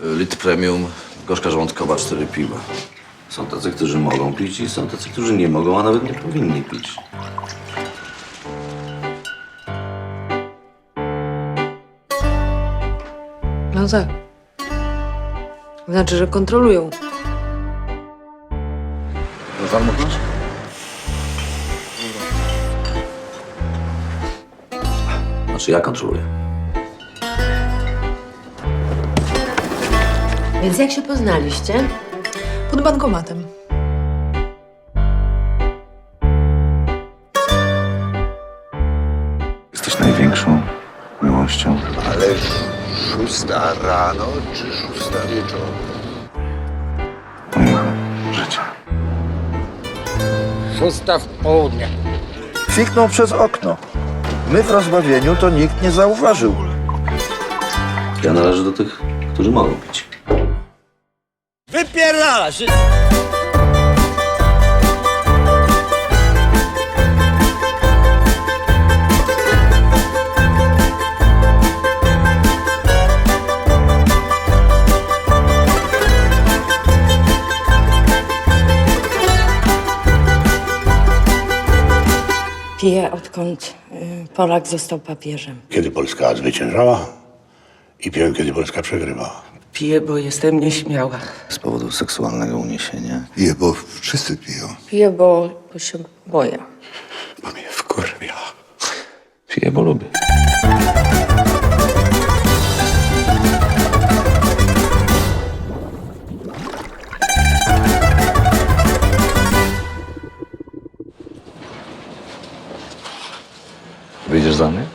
Lit Premium, gorzka żołądkowa, cztery piwa. Są tacy, którzy mogą pić i są tacy, którzy nie mogą, a nawet nie powinni pić. No tak. Znaczy, że kontrolują. No masz? Znaczy ja kontroluję. Więc jak się poznaliście? Pod bankomatem. Jesteś największą miłością. Ale szósta rano czy szósta wieczorem? mojego życia. Szósta w południe. Kwiknął przez okno. My w rozbawieniu to nikt nie zauważył. Ja należę do tych, którzy mogą pić. Wypierdalasz! Piję odkąd y, Polak został papieżem. Kiedy Polska zwyciężała i piłem, kiedy Polska przegrywała. Piję, bo jestem nieśmiała. Z powodu seksualnego uniesienia. Je, bo wszyscy piją. Piję, bo, bo się boję. Bo mnie wkurwia. Piję, bo lubię. Wyjdziesz za mnie?